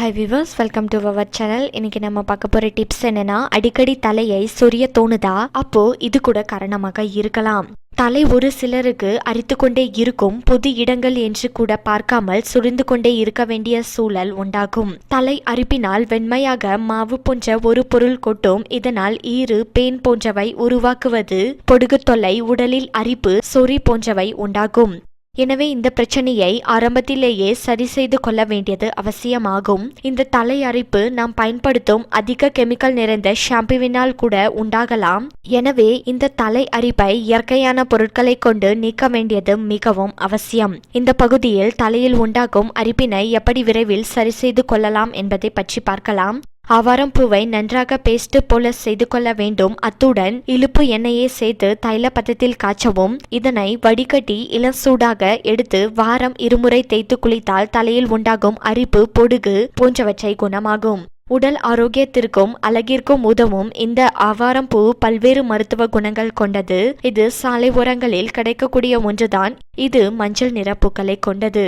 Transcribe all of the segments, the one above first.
Hi viewers welcome to our channel இன்னைக்கு நம்ம பார்க்க போகிற டிப்ஸ் என்னன்னா அடிக்கடி தலையை சொரிய தோணுதா? அப்போ இது கூட காரணமாக இருக்கலாம். தலை ஒரு சிலருக்கு அரித்து கொண்டே இருக்கும் பொது இடங்கள் என்று கூட பார்க்காமல் சுரிந்து கொண்டே இருக்க வேண்டிய சூழல் உண்டாகும். தலை அரிப்பினால் வெண்மையாக மாவு போன்ற ஒரு பொருள் கொட்டும். இதனால் ஈறு பேன் போன்றவை உருவாக்குவது பொடுகு தொல்லை உடலில் அரிப்பு சொறி போன்றவை உண்டாகும். எனவே இந்த பிரச்சனையை ஆரம்பத்திலேயே சரி செய்து கொள்ள வேண்டியது அவசியமாகும். இந்த தலை அரிப்பு நாம் பயன்படுத்தும் அதிக கெமிக்கல் நிறைந்த ஷாம்புவினால் கூட உண்டாகலாம். எனவே இந்த தலை அரிப்பை இயற்கையான பொருட்களை கொண்டு நீக்க வேண்டியது மிகவும் அவசியம். இந்த பகுதியில் தலையில் உண்டாகும் அரிப்பினை எப்படி விரைவில் சரி செய்து கொள்ளலாம் என்பதை பற்றி பார்க்கலாம். ஆவாரம் பூவை நன்றாக பேஸ்ட் போல செய்து கொள்ள வேண்டும். அத்துடன் இழுப்பு எண்ணெயை சேர்த்து தைல பதத்தில் காய்ச்சவும். இதனை வடிகட்டி இளசூடாக எடுத்து வாரம் இருமுறை தேய்த்து குளித்தால் தலையில் உண்டாகும் அரிப்பு பொடுகு போன்றவற்றை குணமாகும். உடல் ஆரோக்கியத்திற்கும் அழகிற்கும் உதவும் இந்த ஆவாரம் பூ பல்வேறு மருத்துவ குணங்கள் கொண்டது. இது சாலை ஓரங்களில் கிடைக்கக்கூடிய ஒன்றுதான். இது மஞ்சள் நிற பூக்களை கொண்டது.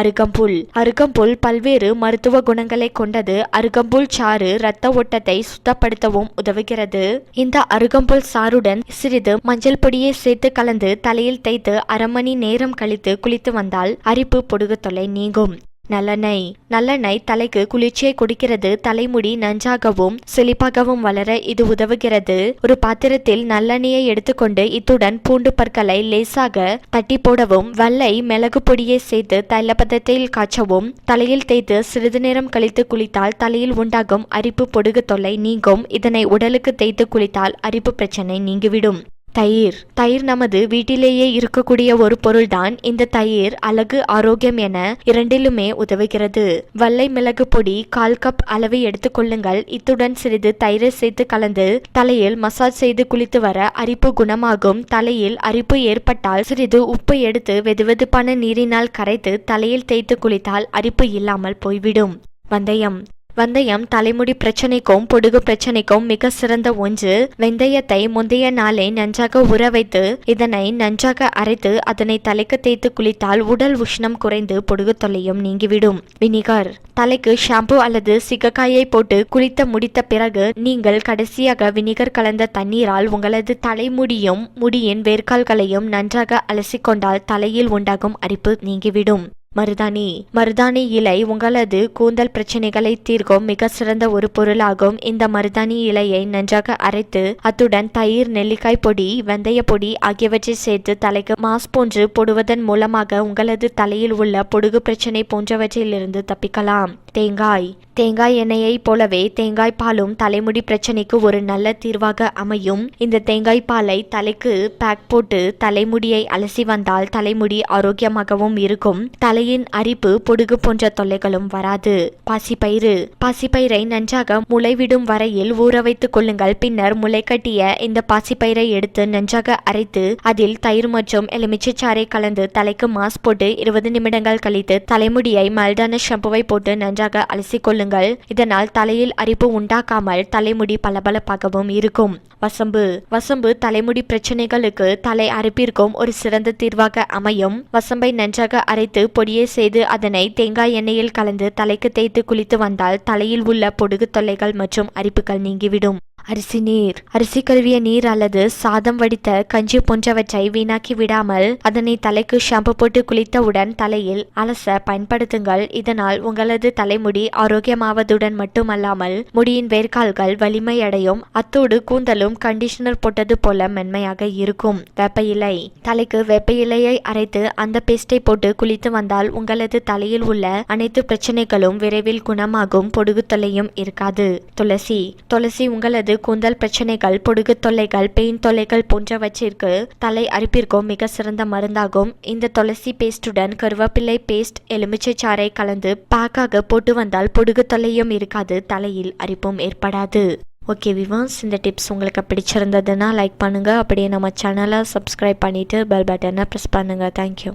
அருகம்புல். அருகம்புல் பல்வேறு மருத்துவ குணங்களை கொண்டது. அருகம்புல் சாறு இரத்த ஓட்டத்தை சுத்தப்படுத்தவும் உதவுகிறது. இந்த அருகம்புல் சாறுடன் சிறிது மஞ்சள் பொடியை சேர்த்து கலந்து தலையில் தேய்த்து அரை மணி நேரம் கழித்து குளித்து வந்தால் அரிப்பு பொடுகு தொலை நீங்கும். நல்லெண்ணெய் நல்லெண்ணெய் தலைக்கு குளிர்ச்சியை கொடுக்கிறது. தலைமுடி நஞ்சாகவும் செழிப்பாகவும் வளர இது உதவுகிறது. ஒரு பாத்திரத்தில் நல்லெண்ணெயை எடுத்துக்கொண்டு இத்துடன் பூண்டு பற்களை லேசாக தட்டி போடவும் வெள்ளை மிளகு பொடியை சேர்த்து தைலபதத்தில் காய்ச்சவும் தலையில் தேய்த்து சிறிது நேரம் கழித்து குளித்தால் தலையில் உண்டாகும் அரிப்பு பொடுகு தொல்லை நீங்கும். இதனை உடலுக்கு தேய்த்து குளித்தால் அரிப்பு பிரச்சனை நீங்கிவிடும். தயிர். தயிர் நமது வீட்டிலேயே இருக்கக்கூடிய ஒரு பொருள்தான். இந்த தயிர் அழகு ஆரோக்கியம் என இரண்டிலுமே உதவுகிறது. வல்லை மிளகு பொடி கால் கப் அளவை எடுத்துக்கொள்ளுங்கள் இத்துடன் சிறிது தயிரை சேர்த்து கலந்து தலையில் மசாஜ் செய்து குளித்து வர அரிப்பு குணமாகும். தலையில் அரிப்பு ஏற்பட்டால் சிறிது உப்பு எடுத்து வெதுவெதுப்பான நீரினால் கரைத்து தலையில் தேய்த்து குளித்தால் அரிப்பு இல்லாமல் போய்விடும். வந்தயம். வந்தயம் தலைமுடி பிரச்சனைக்கும் பொடுகு பிரச்சனைக்கும் மிக சிறந்த ஒன்று. வெந்தயத்தை முந்தைய நாளை நன்றாக உற வைத்து இதனை நன்றாக அரைத்து அதனை தலைக்கு தேய்த்து குளித்தால் உடல் உஷ்ணம் குறைந்து பொடுகு தொல்லையும் நீங்கிவிடும். வினிகர். தலைக்கு ஷாம்பு அல்லது சிகக்காயை போட்டு குளித்த முடித்த பிறகு நீங்கள் கடைசியாக வினிகர் கலந்த தண்ணீரால் உங்களது தலைமுடியும் முடியின் வேர்க்கால்களையும் நன்றாக அலசிக்கொண்டால் தலையில் உண்டாகும் அரிப்பு நீங்கிவிடும். மருதாணி மருதாணி இலை உங்களது கூந்தல் பிரச்சனைகளை தீர்க்கும் மிக சிறந்த ஒரு பொருளாகும். இந்த மருதாணி இலையை நன்றாக அரைத்து அத்துடன் தயிர் நெல்லிக்காய் பொடி வெந்தய பொடி ஆகியவற்றை சேர்த்து தலைக்கு மாஸ் போன்று போடுவதன் மூலமாக உங்களது தலையில் உள்ள பொடுகு பிரச்சனை போன்றவற்றிலிருந்து தப்பிக்கலாம். தேங்காய் தேங்காய் எண்ணெயைப் போலவே தேங்காய் பாலும் தலைமுடி பிரச்சனைக்கு ஒரு நல்ல தீர்வாக அமையும். இந்த தேங்காய் பாலை தலைக்கு பேக் போட்டு தலைமுடியை அலசி வந்தால் தலைமுடி ஆரோக்கியமாகவும் இருக்கும். தலையின் அரிப்பு பொடுகு போன்ற தொல்லைகளும் வராது. பாசிப்பயிறு. பாசிப்பயிரை நன்றாக முளைவிடும் வரையில் ஊற வைத்துக் கொள்ளுங்கள். பின்னர் முளை கட்டிய இந்த பாசிப்பயிரை எடுத்து நன்றாக அரைத்து அதில் தயிர் மற்றும் எலுமிச்சைச்சாறை கலந்து தலைக்கு மாஸ் போட்டு இருபது நிமிடங்கள் கழித்து தலைமுடியை மல்டான ஷாம்புவை போட்டு நன்றாக அலசிக்கொள்ளும் கொள்ளுங்கள் இதனால் தலையில் அரிப்பு உண்டாக்காமல் தலைமுடி பளபளப்பாகவும் இருக்கும். வசம்பு. வசம்பு தலைமுடி பிரச்சனைகளுக்கு தலை அரிப்பிற்கும் ஒரு சிறந்த தீர்வாக அமையும். வசம்பை நன்றாக அரைத்து பொடியை செய்து அதனை தேங்காய் எண்ணெயில் கலந்து தலைக்கு தேய்த்து குளித்து வந்தால் தலையில் உள்ள பொடுகு தொல்லைகள் மற்றும் அரிப்புகள் நீங்கிவிடும். அரிசி நீர். அரிசி கழுவிய நீர் அல்லது சாதம் வடித்த கஞ்சி போன்றவற்றை வீணாக்கி விடாமல் அதனை தலைக்கு ஷாம்பு போட்டு குளித்தவுடன் தலையில் அலச பயன்படுத்துங்கள். இதனால் உங்களது தலைமுடி ஆரோக்கியமாவதுடன் மட்டுமல்லாமல் முடியின் வேர்க்கால்கள் வலிமையடையும். அத்தோடு கூந்தலும் கண்டிஷனர் போட்டது போல மென்மையாக இருக்கும். வேப்ப இலை தலைக்கு வேப்ப இலையை அரைத்து அந்த பேஸ்டை போட்டு குளித்து வந்தால் உங்களது தலையில் உள்ள அனைத்து பிரச்சனைகளும் விரைவில் குணமாகும். பொடுகு தொல்லையும் இருக்காது. துளசி. துளசி உங்களது கூந்தல் பிரச்சனைகள் பொடுகு தொல்லைகள் பெயின் தொல்லைகள் போன்றவற்றிற்கு தலை அரிப்பிற்கும் மிக சிறந்த மருந்தாகும். இந்த துளசி பேஸ்டுடன் கருவேப்பிள்ளை பேஸ்ட் எலுமிச்சை சாறை கலந்து பேக்காக போட்டு வந்தால் பொடுகு தொல்லையும் இருக்காது தலையில் அரிப்பும் ஏற்படாது. ஓகே விவான்ஸ் இந்த டிப்ஸ் உங்களுக்கு பிடிச்சிருந்ததுன்னா லைக் பண்ணுங்கள் அப்படியே நம்ம சேனலை சப்ஸ்கிரைப் பண்ணிவிட்டு பெல் பட்டனை ப்ரெஸ் பண்ணுங்கள் தேங்க்யூ